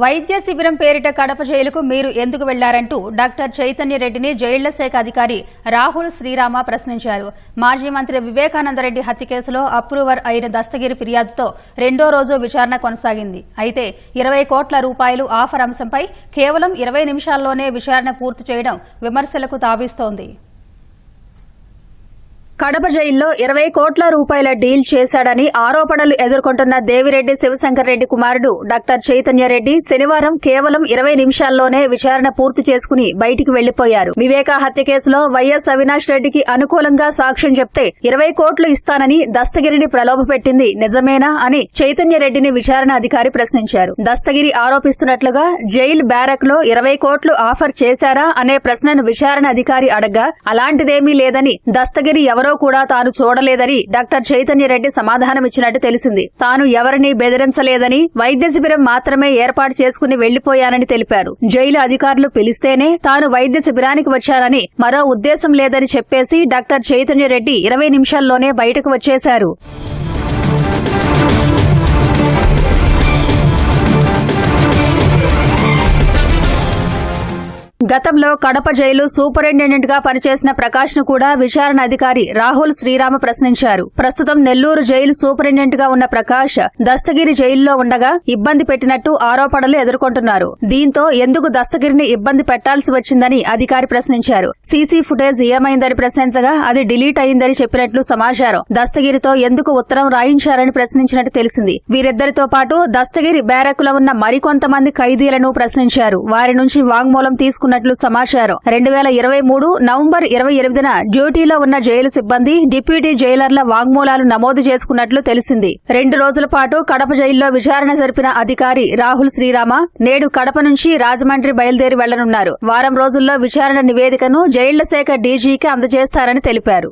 వైద్య శిబిరం పేరిట కడప జైలుకు మీరు ఎందుకు వెళ్ళారంటూ డాక్టర్ చైతన్యరెడ్డిని జైళ్ళ శాఖ అధికారి రాహుల్ శ్రీరామ ప్రశ్నించారు. మాజీ మంత్రి వివేకానందరెడ్డి హత్య కేసులో అప్రూవర్ అయిన దస్తగిరి ఫిర్యాదుతో రెండో రోజు విచారణ కొనసాగింది. అయితే ఇరవై కోట్ల రూపాయలు ఆఫర్ అంశంపై కేవలం ఇరవై నిమిషాల్లోనే విచారణ పూర్తి చేయడం విమర్శలకు తావిస్తోంది. కడప జైల్లో ఇరవై కోట్ల రూపాయల డీల్ చేశాడని ఆరోపణలు ఎదుర్కొంటున్న దేవిరెడ్డి శివశంకర్ రెడ్డి కుమారుడు డాక్టర్ చైతన్యరెడ్డి శనివారం కేవలం ఇరవై నిమిషాల్లోనే విచారణ పూర్తి చేసుకుని బయటికి వెళ్ళిపోయారు వివేకా హత్య కేసులో వైఎస్ అవినాష్ రెడ్డికి అనుకూలంగా సాక్ష్యం చెప్తే ఇరవై కోట్లు ఇస్తానని దస్తగిరిని ప్రలోభపెట్టింది నిజమేనా అని చైతన్యరెడ్డిని విచారణ అధికారి ప్రశ్నించారు. దస్తగిరి ఆరోపిస్తున్నట్లుగా జైల్ బ్యారక్లో ఇరవై కోట్లు ఆఫర్ చేశారా అనే ప్రశ్నను విచారణ అధికారి అడగ్గా అలాంటిదేమీ లేదని దస్తగిరి ఎవరు ఎవరో కూడా తాను చూడలేదని డాక్టర్ చైతన్య రెడ్డి సమాధానమిచ్చినట్టు తెలిసింది. తాను ఎవరిని బెదిరించలేదని వైద్య శిబిరం మాత్రమే ఏర్పాటు చేసుకుని వెళ్ళిపోయానని తెలిపారు. జైలు అధికారులు పిలిస్తేనే తాను వైద్య శిబిరానికి వచ్చానని మరో ఉద్దేశం లేదని చెప్పేసి డాక్టర్ చైతన్య రెడ్డి ఇరవై నిమిషాల్లోనే బయటకు వచ్చేశారు. గతంలో కడప జైలు సూపరింటెండెంట్గా పనిచేసిన ప్రకాష్ను కూడా విచారణ అధికారి రాహుల్ శ్రీరామ ప్రశ్నించారు. ప్రస్తుతం నెల్లూరు జైలు సూపరింటెండెంట్గా ఉన్న ప్రకాష్ దస్తగిరి జైల్లో ఉండగా ఇబ్బంది పెట్టినట్టు ఆరోపణలు ఎదుర్కొంటున్నారు. దీంతో ఎందుకు దస్తగిరిని ఇబ్బంది పెట్టాల్సి వచ్చిందని అధికారి ప్రశ్నించారు. సీసీ ఫుటేజ్ ఏమైందని ప్రశ్నించగా అది డిలీట్ అయిందని చెప్పినట్లు సమాచారం. దస్తగిరితో ఎందుకు ఉత్తరం రాయించారని ప్రశ్నించినట్టు తెలిసింది. వీరిద్దరితో పాటు దస్తగిరి బ్యారకులో ఉన్న మరికొంతమంది ఖైదీలను ప్రశ్నించారు. వారి నుంచి వాంగ్మూలం తీసుకున్నట్లు సమాచారం. రెండు వేల ఇరవై మూడు నవంబర్ ఇరవై ఎనిమిదిన డ్యూటీలో ఉన్న జైలు సిబ్బంది డిప్యూటీ జైలర్ల వాంగ్మూలాలు నమోదు చేసుకున్నట్లు తెలిసింది. రెండు రోజుల పాటు కడప జైల్లో విచారణ జరిపిన అధికారి రాహుల్ శ్రీరామ నేడు కడప నుంచి రాజమండ్రి బయలుదేరి వెళ్ళనున్నారు. వారం రోజుల్లో విచారణ నివేదికను జైళ్ళ శాఖ డీజీకి అందజేస్తారని తెలిపారు.